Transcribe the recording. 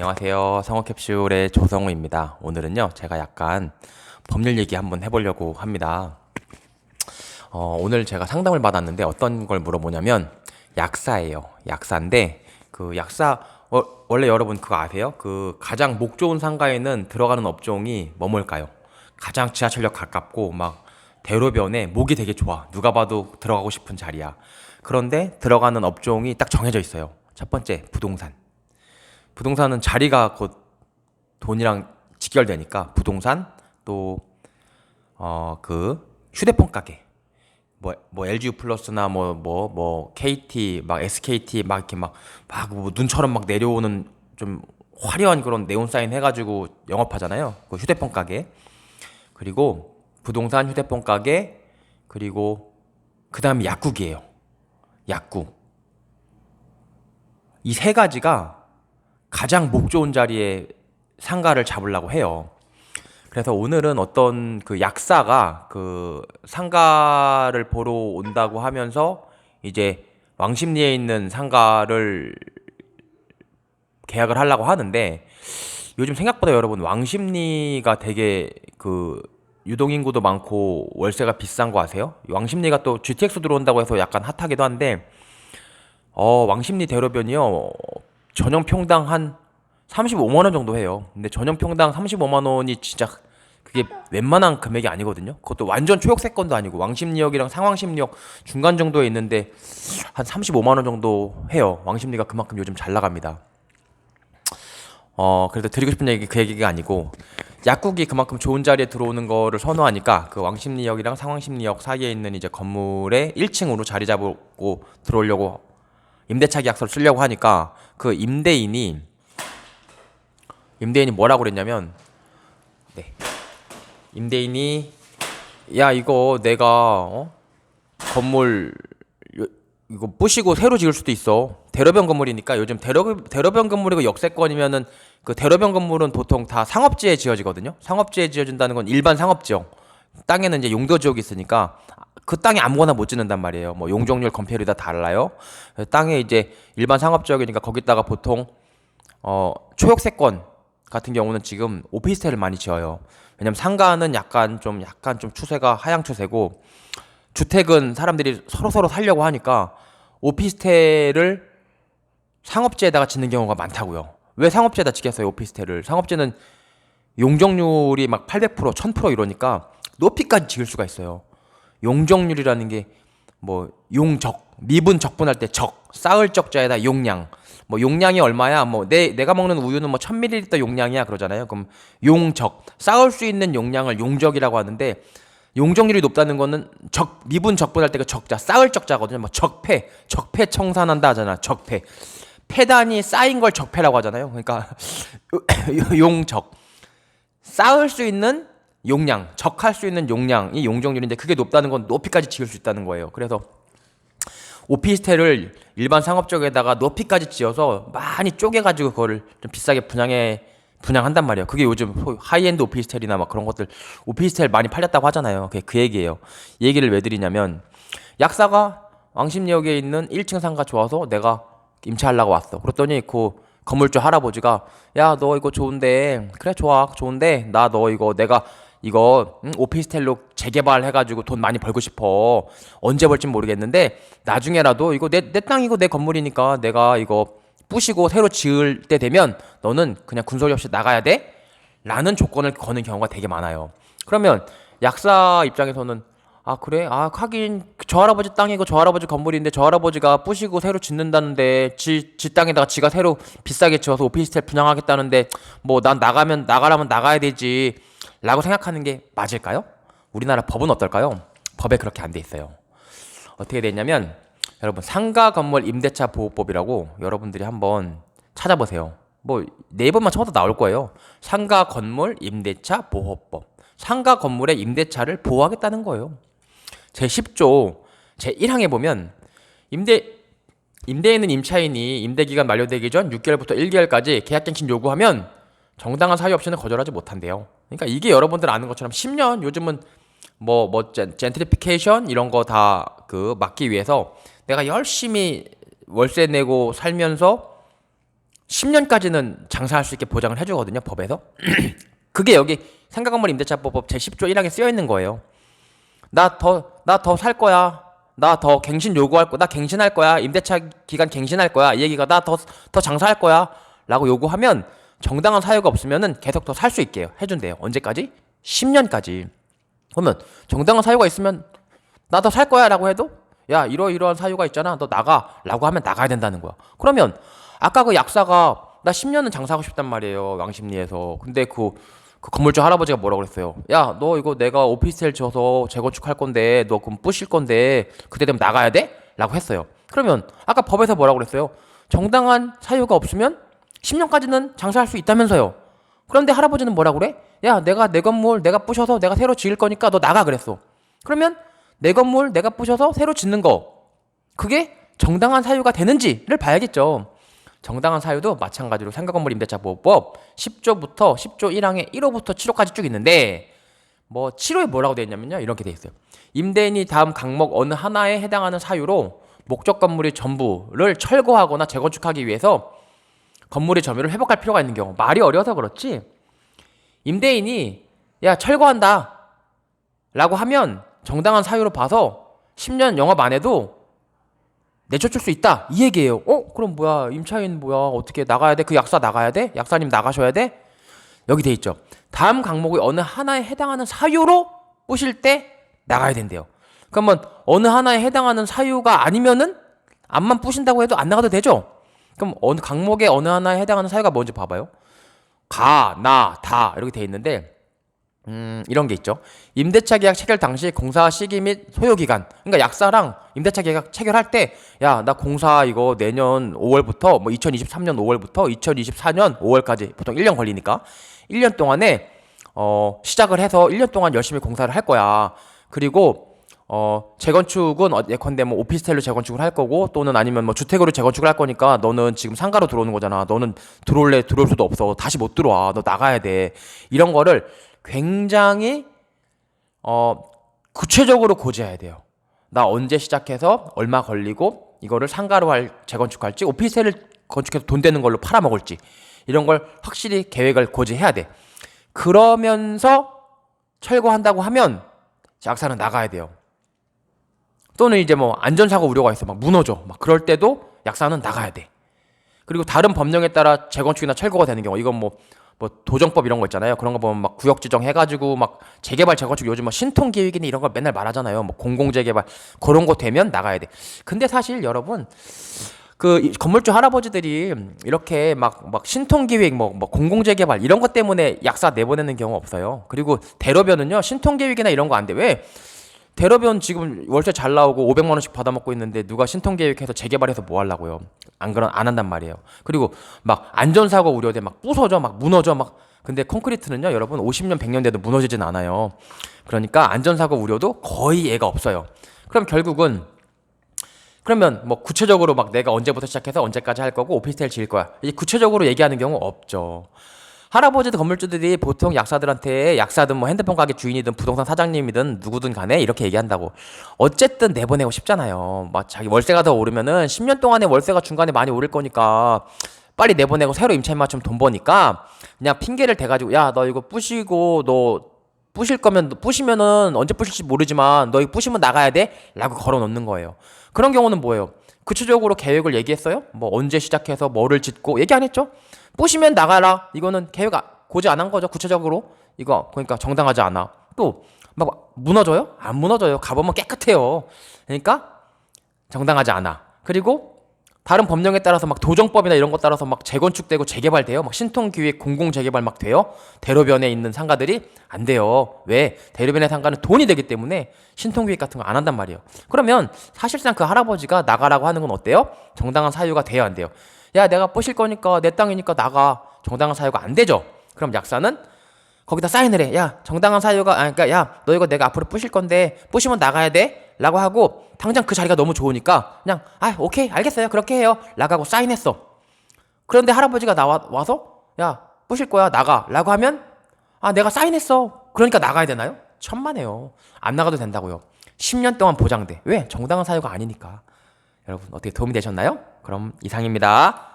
안녕하세요. 성어캡슐의 조성우입니다. 오늘은요, 제가 약간 법률 얘기 한번 해보려고 합니다. 어, 오늘 제가 상담을 받았는데 어떤 걸 물어보냐면, 약사예요. 약사인데, 그 약사, 어, 원래 여러분 그거 아세요? 그 가장 목 좋은 상가에는 들어가는 업종이 뭐 뭘까요? 가장 지하철역 가깝고, 막 대로변에 목이 되게 좋아. 누가 봐도 들어가고 싶은 자리야. 그런데 들어가는 업종이 딱 정해져 있어요. 첫 번째, 부동산. 부동산은 자리가 곧 돈이랑 직결되니까 부동산 또 어 그 휴대폰 가게 뭐 뭐 LG 플러스나 뭐 뭐 뭐 KT 막 SKT 막 이렇게 막 막 뭐 눈처럼 막 내려오는 좀 화려한 그런 네온 사인 해가지고 영업하잖아요. 그 휴대폰 가게 그리고 부동산 휴대폰 가게 그리고 그 다음에 약국이에요. 약국 이 세 가지가 가장 목 좋은 자리에 상가를 잡으려고 해요. 그래서 오늘은 어떤 그 약사가 그 상가를 보러 온다고 하면서 이제 왕십리에 있는 상가를 계약을 하려고 하는데 요즘 생각보다 여러분 왕십리가 되게 그 유동인구도 많고 월세가 비싼 거 아세요? 왕십리가 또 GTX 들어온다고 해서 약간 핫하기도 한데 어 왕십리 대로변이요 전용 평당 한 35만 원 정도 해요. 근데 전용 평당 35만 원이 진짜 그게 웬만한 금액이 아니거든요. 그것도 완전 초역세권도 아니고 왕십리역이랑 상왕십리역 중간 정도에 있는데 한 35만 원 정도 해요. 왕십리가 그만큼 요즘 잘 나갑니다. 어, 그래도 드리고 싶은 얘기 그 얘기가 아니고 약국이 그만큼 좋은 자리에 들어오는 거를 선호하니까 그 왕십리역이랑 상왕십리역 사이에 있는 이제 건물에 1층으로 자리 잡고 들어오려고 임대차 계약서를 쓰려고 하니까 그 임대인이 임대인이 뭐라고 그랬냐면 네. 임대인이 야 이거 내가 어? 건물 요- 이거 부시고 새로 지을 수도 있어. 대로변 건물이니까 요즘 대로 대로변 건물이고 역세권이면은 그 대로변 건물은 보통 다 상업지에 지어지거든요. 상업지에 지어진다는 건 일반 상업지역 땅에는 이제 용도 지역이 있으니까 그 땅에 아무거나 못 짓는단 말이에요. 뭐 용적률 건폐율이 다 달라요. 땅에 이제 일반 상업 지역이니까 거기다가 보통 어 초역세권 같은 경우는 지금 오피스텔을 많이 지어요. 왜냐면 상가는 약간 좀 약간 좀 추세가 하향 추세고 주택은 사람들이 서로 서로 살려고 하니까 오피스텔을 상업지에다가 짓는 경우가 많다고요. 왜 상업지에다 짓겠어요, 오피스텔을? 상업지는 용적률이 막 800%, 1000% 이러니까 높이까지 지을 수가 있어요. 용적률이라는 게 뭐 용적 미분 적분할 때 적 쌓을 적자에다 용량. 뭐 용량이 얼마야? 뭐 내 내가 먹는 우유는 뭐 1000ml 용량이야 그러잖아요. 그럼 용적 쌓을 수 있는 용량을 용적이라고 하는데 용적률이 높다는 거는 적 미분 적분할 때그 적자 쌓을 적자거든요. 뭐 적폐 적폐 청산한다 하잖아 적폐. 폐단이 쌓인 걸 적폐라고 하잖아요. 그러니까 용적. 쌓을 수 있는 용량, 적할 수 있는 용량이 용적률인데 그게 높다는 건 높이까지 지을 수 있다는 거예요. 그래서 오피스텔을 일반 상업적에다가 높이까지 지어서 많이 쪼개가지고 그거를 좀 비싸게 분양해 분양한단 말이에요. 그게 요즘 하이엔드 오피스텔이나 막 그런 것들 오피스텔 많이 팔렸다고 하잖아요. 그게 그 얘기예요. 이 얘기를 왜 드리냐면 약사가 왕십리역에 있는 1층 상가 좋아서 내가 임차하려고 왔어. 그랬더니 그 건물주 할아버지가 야 너 이거 좋은데 그래 좋아 좋은데 나 너 이거 내가 이거 응? 오피스텔로 재개발 해가지고 돈 많이 벌고 싶어. 언제 벌진 모르겠는데 나중에라도 이거 내 내 땅이고 내 건물이니까 내가 이거 부시고 새로 지을 때 되면 너는 그냥 군소리 없이 나가야 돼? 라는 조건을 거는 경우가 되게 많아요. 그러면 약사 입장에서는 아 그래? 아 하긴 저 할아버지 땅이고 저 할아버지 건물인데 저 할아버지가 부시고 새로 짓는다는데 지, 지 땅에다가 지가 새로 비싸게 지어서 오피스텔 분양하겠다는데 뭐 난 나가면 나가라면 나가야 되지 라고 생각하는 게 맞을까요? 우리나라 법은 어떨까요? 법에 그렇게 안 돼 있어요 어떻게 돼 있냐면 여러분 상가 건물 임대차 보호법이라고 여러분들이 한번 찾아보세요 뭐 네이버만 쳐도 나올 거예요 상가 건물 임대차 보호법 상가 건물의 임대차를 보호하겠다는 거예요 제 10조 제 1항에 보면 임대 임대인은 임차인이 임대 기간 만료되기 전 6개월부터 1개월까지 계약갱신 요구하면 정당한 사유 없이는 거절하지 못한대요. 그러니까 이게 여러분들 아는 것처럼 10년 요즘은 뭐뭐 젠트리피케이션 이런 거 다 그 막기 위해서 내가 열심히 월세 내고 살면서 10년까지는 장사할 수 있게 보장을 해주거든요 법에서. 그게 여기 생각건물 임대차법 제 10조 1항에 쓰여 있는 거예요. 나 더 나 더 살 거야. 나 더 갱신 요구할 거나 갱신할 거야. 임대차 기간 갱신할 거야. 이 얘기가 나 더 더 장사할 거야. 라고 요구하면 정당한 사유가 없으면은 계속 더 살 수 있게 해준대요. 언제까지? 10년까지. 그러면 정당한 사유가 있으면 나 더 살 거야 라고 해도 야 이러이러한 사유가 있잖아. 너 나가 라고 하면 나가야 된다는 거야. 그러면 아까 그 약사가 나 10년은 장사하고 싶단 말이에요 왕십리에서. 근데 그, 그 건물주 할아버지가 뭐라고 그랬어요? 야 너 이거 내가 오피스텔 지어서 재건축할 건데 너 그럼 부실 건데 그때 되면 나가야 돼? 라고 했어요. 그러면 아까 법에서 뭐라고 그랬어요? 정당한 사유가 없으면 10년까지는 장사할 수 있다면서요 그런데 할아버지는 뭐라 그래? 야, 내가 내 건물 내가 부셔서 내가 새로 지을 거니까 너 나가 그랬어. 그러면 내 건물 내가 부셔서 새로 짓는 거 그게 정당한 사유가 되는지를 봐야겠죠. 정당한 사유도 마찬가지로 상가건물 임대차 보호법 10조부터 10조 1항에 1호부터 7호까지 쭉 있는데 뭐 7호에 뭐라고 되어 있냐면요. 이렇게 되어 있어요. 임대인이 다음 강목 어느 하나에 해당하는 사유로 목적 건물의 전부를 철거하거나 재건축하기 위해서 건물의 점유를 회복할 필요가 있는 경우. 말이 어려서 그렇지. 임대인이 야 철거한다. 라고 하면 정당한 사유로 봐서 10년 영업 안 해도 내쫓을 수 있다. 이 얘기예요 어? 그럼 뭐야? 임차인 뭐야? 어떻게 나가야 돼? 그 약사 나가야 돼? 약사님 나가셔야 돼? 여기 돼 있죠. 다음 강목의 어느 하나에 해당하는 사유로 부실 때 나가야 된대요. 그러면 어느 하나에 해당하는 사유가 아니면은 암만 부신다고 해도 안 나가도 되죠 그럼 어느 강목의 어느 하나에 해당하는 사유가 뭔지 봐봐요. 가, 나, 다 이렇게 돼 있는데 음, 이런 게 있죠. 임대차 계약 체결 당시 공사 시기 및 소요 기간. 그러니까 약사랑 임대차 계약 체결할 때 야, 나 공사 이거 내년 5월부터 뭐 2023년 5월부터 2024년 5월까지 보통 1년 걸리니까 1년 동안에 어, 시작을 해서 1년 동안 열심히 공사를 할 거야. 그리고 어, 재건축은 어, 예컨대 뭐 오피스텔로 재건축을 할 거고 또는 아니면 뭐 주택으로 재건축을 할 거니까 너는 지금 상가로 들어오는 거잖아. 너는 들어올래 들어올 수도 없어. 다시 못 들어와. 너 나가야 돼. 이런 거를 굉장히 어, 구체적으로 고지해야 돼요. 나 언제 시작해서 얼마 걸리고 이거를 상가로 할 재건축할지 오피스텔을 건축해서 돈 되는 걸로 팔아먹을지 이런 걸 확실히 계획을 고지해야 돼. 그러면서 철거한다고 하면 약사는 나가야 돼요. 또는 이제 뭐 안전사고 우려가 있어. 막 무너져. 막 그럴 때도 약사는 나가야 돼. 그리고 다른 법령에 따라 재건축이나 철거가 되는 경우 이건 뭐뭐 도정법 이런 거 있잖아요. 그런 거 보면 막 구역 지정 해가지고 막 재개발 재건축 요즘 뭐 신통 계획이니 이런 거 맨날 말하잖아요. 뭐 공공 재개발 그런 거 되면 나가야 돼. 근데 사실 여러분 그 건물주 할아버지들이 이렇게 막 막 신통 계획 뭐, 뭐 공공 재개발 이런 것 때문에 약사 내보내는 경우 없어요. 그리고 대로변은요 신통 계획이나 이런 거 안 돼. 왜 대로변 지금 월세 잘 나오고 500만 원씩 받아먹고 있는데 누가 신통 계획해서 재개발해서 뭐 하려고요? 안 그런 안 한단 말이에요. 그리고 막 안전사고 우려돼 막 부서져 막 무너져 막 근데 콘크리트는요 여러분 50년 100년 돼도 무너지진 않아요. 그러니까 안전사고 우려도 거의 예가 없어요. 그럼 결국은 그러면 뭐 구체적으로 막 내가 언제부터 시작해서 언제까지 할 거고 오피스텔 지을 거야. 이제 구체적으로 얘기하는 경우 없죠. 할아버지들 건물주들이 보통 약사들한테 약사든 뭐 핸드폰 가게 주인이든 부동산 사장님이든 누구든 간에 이렇게 얘기한다고 어쨌든 내보내고 싶잖아요 막 자기 월세가 더 오르면은 10년 동안에 월세가 중간에 많이 오를 거니까 빨리 내보내고 새로 임차인 맞추면 돈 버니까 그냥 핑계를 대가지고 야 너 이거 부시고 너 부실 거면 부시면은 언제 부실지 모르지만 너 이거 부시면 나가야 돼? 라고 걸어 놓는 거예요 그런 경우는 뭐예요? 구체적으로 계획을 얘기했어요? 뭐 언제 시작해서 뭐를 짓고 얘기 안 했죠? 부시면 나가라. 이거는 계획 아, 고지 안 한 거죠. 구체적으로. 이거 그러니까 정당하지 않아. 또 막 무너져요? 안 무너져요. 가보면 깨끗해요. 그러니까 정당하지 않아. 그리고 다른 법령에 따라서 막 도정법이나 이런 것 따라서 막 재건축되고 재개발돼요. 막 신통기획 공공 재개발 막 돼요. 대로변에 있는 상가들이 안 돼요. 왜? 대로변의 상가는 돈이 되기 때문에 신통기획 같은 거 안 한단 말이에요. 그러면 사실상 그 할아버지가 나가라고 하는 건 어때요? 정당한 사유가 돼야 안 돼요. 야 내가 부실 거니까 내 땅이니까 나가 정당한 사유가 안 되죠 그럼 약사는 거기다 사인을 해. 야, 정당한 사유가, 아, 그니까, 야, 너 이거 내가 앞으로 부실 건데, 부시면 나가야 돼? 라고 하고, 당장 그 자리가 너무 좋으니까, 그냥, 아, 오케이, 알겠어요. 그렇게 해요. 라고 사인했어. 그런데 할아버지가 나와, 와서, 야, 부실 거야, 나가. 라고 하면, 아, 내가 사인했어. 그러니까 나가야 되나요? 천만에요. 안 나가도 된다고요. 10년 동안 보장돼. 왜? 정당한 사유가 아니니까. 여러분, 어떻게 도움이 되셨나요? 그럼 이상입니다.